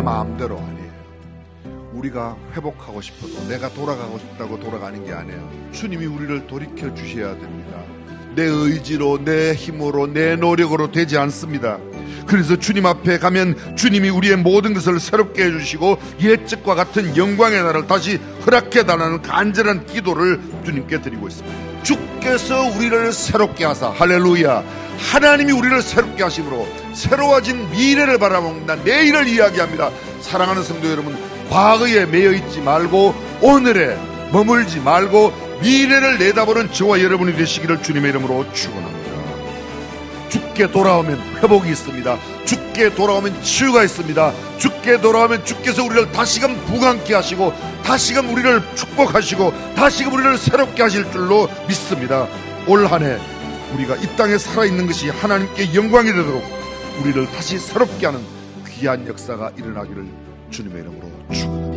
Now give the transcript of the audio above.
마음대로 아니에요. 우리가 회복하고 싶어도 내가 돌아가고 싶다고 돌아가는 게 아니에요. 주님이 우리를 돌이켜 주셔야 됩니다. 내 의지로, 내 힘으로, 내 노력으로 되지 않습니다. 그래서 주님 앞에 가면 주님이 우리의 모든 것을 새롭게 해주시고 예측과 같은 영광의 날을 다시 허락해 달라는 간절한 기도를 주님께 드리고 있습니다. 주께서 우리를 새롭게 하사 할렐루야 하나님이 우리를 새롭게 하심으로 새로워진 미래를 바라봅니다. 내일을 이야기합니다. 사랑하는 성도 여러분 과거에 매여 있지 말고 오늘에 머물지 말고 미래를 내다보는 저와 여러분이 되시기를 주님의 이름으로 축원합니다. 죽게 돌아오면 회복이 있습니다. 죽게 돌아오면 치유가 있습니다. 죽게 돌아오면 주께서 우리를 다시금 부강케 하시고 다시금 우리를 축복하시고 다시금 우리를 새롭게 하실 줄로 믿습니다. 올 한해 우리가 이 땅에 살아있는 것이 하나님께 영광이 되도록 우리를 다시 새롭게 하는 귀한 역사가 일어나기를 주님의 이름으로 축원합니다.